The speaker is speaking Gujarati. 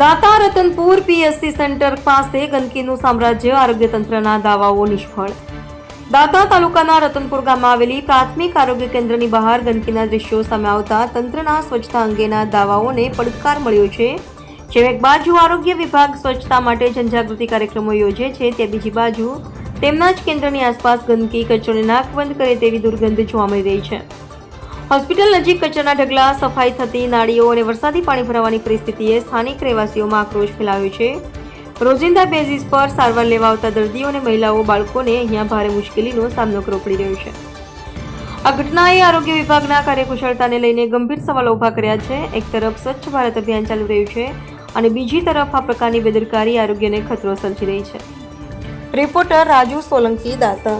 દાતા રતનપુર પીએસસી સેન્ટર પાસે ગંદકીનું સામ્રાજ્ય આરોગ્ય તંત્રના દાવાઓ નિષ્ફળ. દાતા તાલુકાના રતનપુર ગામમાં આવેલી પ્રાથમિક આરોગ્ય કેન્દ્રની બહાર ગંદકીના દ્રશ્યો સામે આવતા તંત્રના સ્વચ્છતા અંગેના દાવાઓને પડકાર મળ્યો છે. જેમ એક બાજુ આરોગ્ય વિભાગ સ્વચ્છતા માટે જનજાગૃતિ કાર્યક્રમો યોજે છે તે બીજી બાજુ તેમના જ કેન્દ્રની આસપાસ ગંદકી, કચરોને નાકબંધ કરે તેવી દુર્ગંધ જોવા મળી રહી છે. હોસ્પિટલ નજીક કચરાના ઢગલા, સફાઈ થતી નાળીઓ અને વરસાદી પાણી ભરાવાની પરિસ્થિતિએ સ્થાનિક રહેવાસીઓમાં આક્રોશ ફેલાવ્યો છે. રોજિંદા બેઝિસ પર સારવાર લેવા આવતા દર્દીઓ અને મહિલાઓ, બાળકોને અહીંયા ભારે મુશ્કેલીનો સામનો કરવો પડી રહ્યો છે. આ ઘટનાએ આરોગ્ય વિભાગના કાર્યકુશળતાને લઈને ગંભીર સવાલો ઊભા કર્યા છે. એક તરફ સ્વચ્છ ભારત અભિયાન ચાલી રહ્યું છે અને બીજી તરફ આ પ્રકારની બેદરકારી આરોગ્યને ખતરો સર્જી રહી છે. રિપોર્ટર રાજુ સોલંકી દાતા